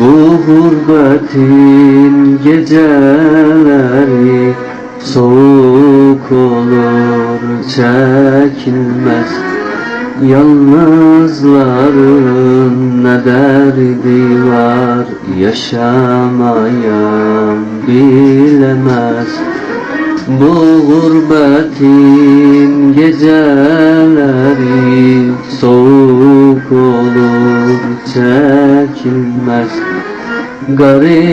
Bu gurbetin geceleri Soğuk olur çekilmez. Yalnızların ne derdi var Yaşamayan bilemez Bu gurbetin geceleri Soğuk olur çekilmez. Gariplerin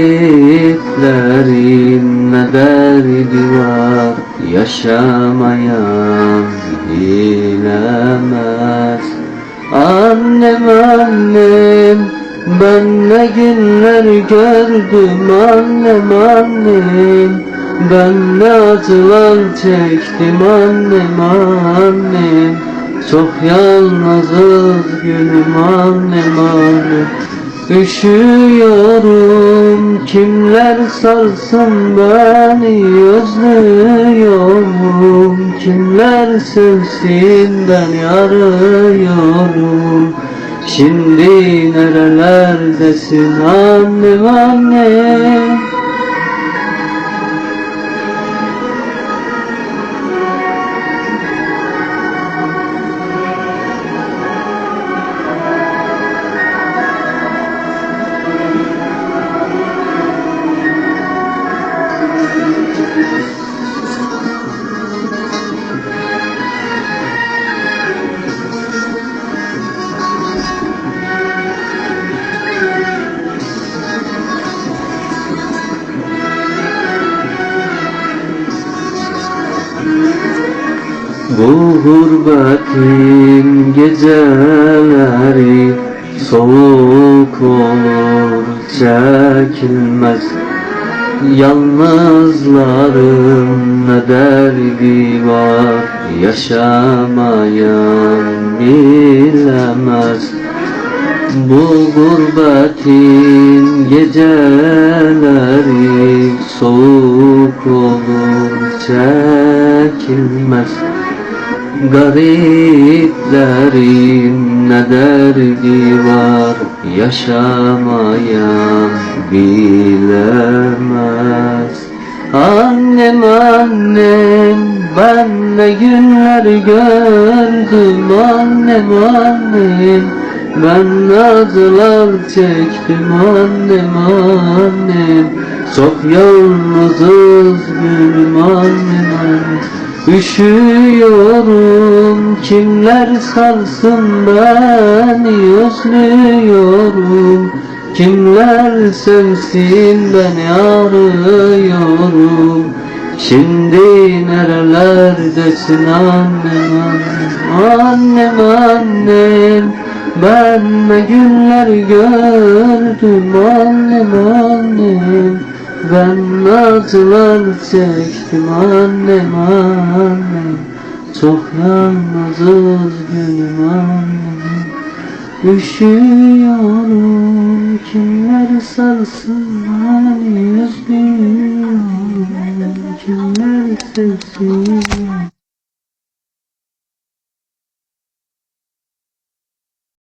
ne derdi var Yaşamayan bilemez. Annem annem ben ne günler gördüm Annem annem ben ne acılar çektim Annem annem. Çok yalnızız gülüm annem annem. Üşüyorum kimler sarsın beni özlüyorum. Kimler sevsin beni arıyorum Şimdi nerelerdesin annem annem Bu gurbetin geceleri soğuk olur çekilmez. Yalnızların ne derdi var yaşamayan bilemez. Bu gurbetin geceleri soğuk olur çekilmez Gariplerin ne derdi var? Yaşamayan bilemez. Annem annem ben ne günler gördüm. Annem annem ben ne acılar çektim. Annem annem çok yalnızız gülüm. Annem annem Üşüyorum kimler sarsın beni özlüyorum Kimler sevsin beni arıyorum. Şimdi nerelerdesin annem annem Annem? Ben ne günler gördüm annem annem ben acılar çektim annem annem. Çok yalnızız gülüm annem. Üşüyorum kimler sarsın beni özlüyorum Kimler sevsin